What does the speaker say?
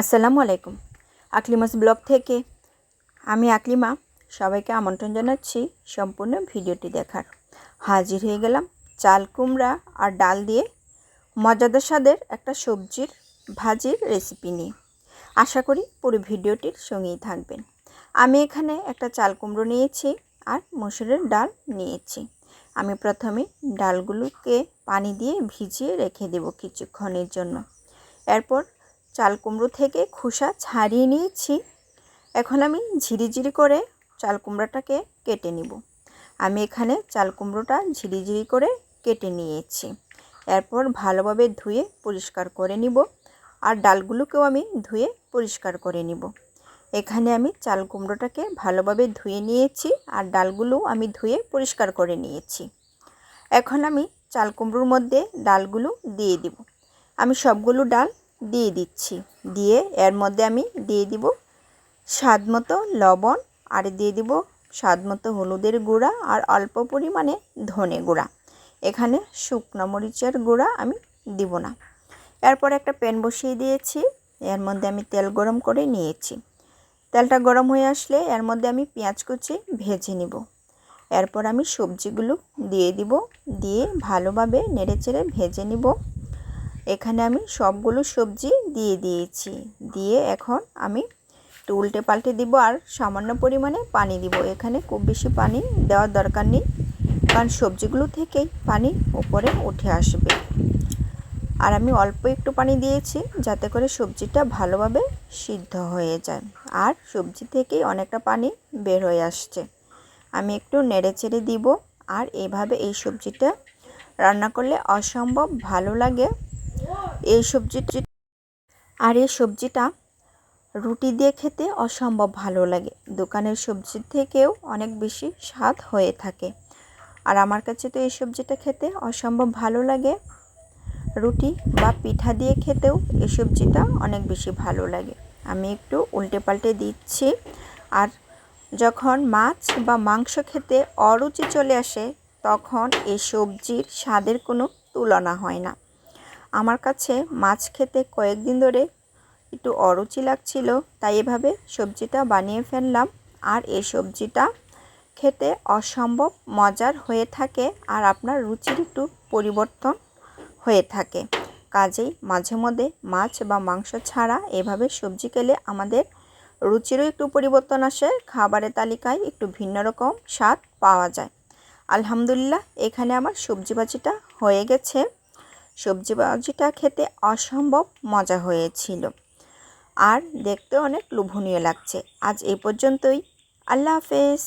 আসসালামু আলাইকুম। আকলিমাস ব্লগ থেকে আমি আকলিমা। সবাইকে আমন্ত্রণ জানাচ্ছি সম্পূর্ণ ভিডিওটি দেখার। হাজির হয়ে গেলাম চাল কুমড়া আর ডাল দিয়ে মজাদার স্বাদের একটা সবজির ভাজির রেসিপি নিয়ে। আশা করি পুরো ভিডিওটির সঙ্গেই থাকবেন। আমি এখানে একটা চাল কুমড়ো নিয়েছি আর মসুরের ডাল নিয়েছি। আমি প্রথমে ডালগুলোকে পানি দিয়ে ভিজিয়ে রেখে দেব কিছুক্ষণের জন্য। এরপর চাল কুমড়ো থেকে খোসা ছাড়িয়ে নিয়েছি। এখন আমি ঝিরিঝিরি করে চাল কুমড়োটাকে কেটে নিব। আমি এখানে চাল কুমড়োটা ঝিরিঝিরি করে কেটে নিয়েছি। এরপর ভালোভাবে ধুয়ে পরিষ্কার করে নিব আর ডালগুলোকেও আমি ধুয়ে পরিষ্কার করে নিব। এখানে আমি চাল কুমড়োটাকে ভালোভাবে ধুয়ে নিয়েছি আর ডালগুলো আমি ধুয়ে পরিষ্কার করে নিয়েছি। এখন আমি চাল কুমড়োর মধ্যে ডালগুলো দিয়ে দিব। আমি সবগুলো ডাল দিয়ে দিচ্ছি। দিয়ে এর মধ্যে আমি দিয়ে দিব স্বাদ মতো লবণ আর দিয়ে দিব স্বাদ মতো হলুদের গুঁড়া আর অল্প পরিমাণে ধনে গুঁড়া। এখানে শুকনো মরিচের গুঁড়া আমি দিব না। এরপর একটা প্যান বসিয়ে দিয়েছি। এর মধ্যে আমি তেল গরম করে নিয়েছি। তেলটা গরম হয়ে আসলে এর মধ্যে আমি পেঁয়াজ কুচি ভেজে নিব। এরপর আমি সবজিগুলো দিয়ে দিব। দিয়ে ভালোভাবে নেড়ে চেড়ে ভেজে নিব। এখানে আমি সবগুলো সবজি দিয়ে দিয়েছি। দিয়ে এখন আমি একটু উল্টে পাল্টে দিব আর সামান্য পরিমাণে পানি দিব। এখানে খুব বেশি পানি দেওয়ার দরকার নেই, কারণ সবজিগুলো থেকেই পানি উপরে উঠে আসবে। আর আমি অল্প একটু পানি দিয়েছি যাতে করে সবজিটা ভালোভাবে সিদ্ধ হয়ে যায়। আর সবজি থেকেই অনেকটা পানি বের হয়ে আসছে। আমি একটু নেড়ে চেড়ে দিব। আর এভাবে এই সবজিটা রান্না করলে অসম্ভব ভালো লাগে। এই সবজিটি আর এই সবজিটা রুটি দিয়ে খেতে অসম্ভব ভালো লাগে। দোকানের সবজির থেকেও অনেক বেশি স্বাদ হয়ে থাকে। আর আমার কাছে তো এই সবজিটা খেতে অসম্ভব ভালো লাগে। রুটি বা পিঠা দিয়ে খেতেও এই সবজিটা অনেক বেশি ভালো লাগে। আমি একটু উল্টে পাল্টে দিচ্ছি। আর যখন মাছ বা মাংস খেতে অরুচি চলে আসে, তখন এই সবজির স্বাদের কোনো তুলনা হয় না। আমার কাছে মাছ খেতে কয়েকদিন ধরে একটু অরুচি লাগছিল, তাই এভাবে সবজিটা বানিয়ে ফেললাম। আর এই সবজিটা খেতে অসম্ভব মজার হয়ে থাকে আর আপনার রুচির একটু পরিবর্তন হয়ে থাকে। কাজেই মাঝে মধ্যে মাছ বা মাংস ছাড়া এভাবে সবজি খেলে আমাদের রুচিরও একটু পরিবর্তন আসে, খাবারের তালিকায় একটু ভিন্ন রকম স্বাদ পাওয়া যায়। আলহামদুলিল্লাহ, এখানে আমার সবজি বাজিটা হয়ে গেছে। সবজি ভাজিটা খেতে অসম্ভব মজা হয়েছিল। আর দেখতে অনেক লোভনীয় লাগছে। আজ এই পর্যন্তই। আল্লাহ হাফেজ।